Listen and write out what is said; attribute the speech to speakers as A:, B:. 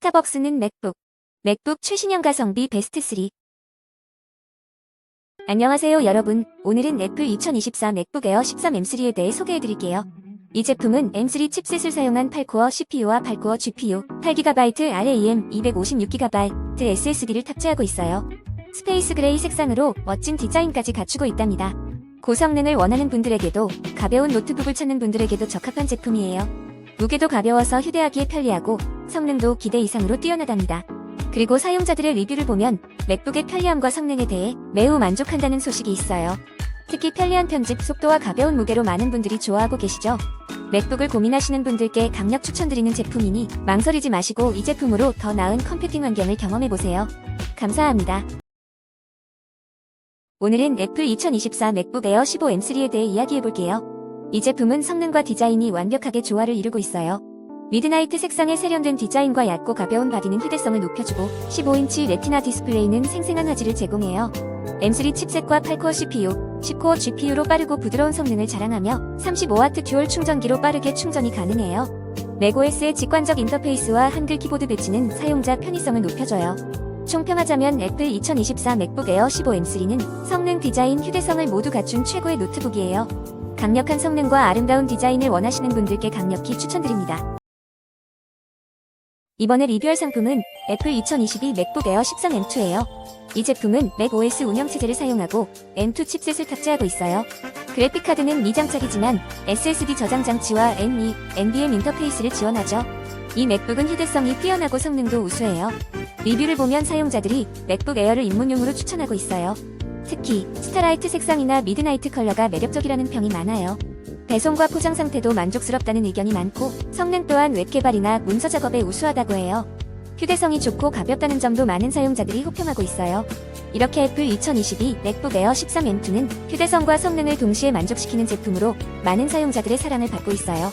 A: 스타벅스는 맥북. 맥북 최신형 가성비 베스트 3. 안녕하세요 여러분. 오늘은 애플 2024 맥북 에어 13M3에 대해 소개해드릴게요. 이 제품은 M3 칩셋을 사용한 8코어 CPU와 8코어 GPU, 8GB RAM, 256GB SSD를 탑재하고 있어요. 스페이스 그레이 색상으로 멋진 디자인까지 갖추고 있답니다. 고성능을 원하는 분들에게도 가벼운 노트북을 찾는 분들에게도 적합한 제품이에요. 무게도 가벼워서 휴대하기에 편리하고 성능도 기대 이상으로 뛰어나답니다. 그리고 사용자들의 리뷰를 보면 맥북의 편리함과 성능에 대해 매우 만족한다는 소식이 있어요. 특히 편리한 편집 속도와 가벼운 무게로 많은 분들이 좋아하고 계시죠? 맥북을 고민하시는 분들께 강력 추천드리는 제품이니 망설이지 마시고 이 제품으로 더 나은 컴퓨팅 환경을 경험해보세요. 감사합니다. 오늘은 애플 2024 맥북 에어 15M3에 대해 이야기해볼게요. 이 제품은 성능과 디자인이 완벽하게 조화를 이루고 있어요. 미드나이트 색상의 세련된 디자인과 얇고 가벼운 바디는 휴대성을 높여주고 15인치 레티나 디스플레이는 생생한 화질을 제공해요. M3 칩셋과 8코어 CPU, 10코어 GPU로 빠르고 부드러운 성능을 자랑하며 35W 듀얼 충전기로 빠르게 충전이 가능해요. 맥OS의 직관적 인터페이스와 한글 키보드 배치는 사용자 편의성을 높여줘요. 총평하자면 애플 2024 맥북 에어 15M3는 성능, 디자인, 휴대성을 모두 갖춘 최고의 노트북이에요. 강력한 성능과 아름다운 디자인을 원하시는 분들께 강력히 추천드립니다. 이번에 리뷰할 상품은 애플 2022 맥북 에어 13M2예요. 이 제품은 맥OS 운영체제를 사용하고 M2 칩셋을 탑재하고 있어요. 그래픽카드는 미장착이지만 SSD 저장 장치와 NE, NVM 인터페이스를 지원하죠. 이 맥북은 휴대성이 뛰어나고 성능도 우수해요. 리뷰를 보면 사용자들이 맥북 에어를 입문용으로 추천하고 있어요. 특히 스타라이트 색상이나 미드나이트 컬러가 매력적이라는 평이 많아요. 배송과 포장 상태도 만족스럽다는 의견이 많고 성능 또한 웹 개발이나 문서 작업에 우수하다고 해요. 휴대성이 좋고 가볍다는 점도 많은 사용자들이 호평하고 있어요. 이렇게 애플 2022 맥북 에어 13M2는 휴대성과 성능을 동시에 만족시키는 제품으로 많은 사용자들의 사랑을 받고 있어요.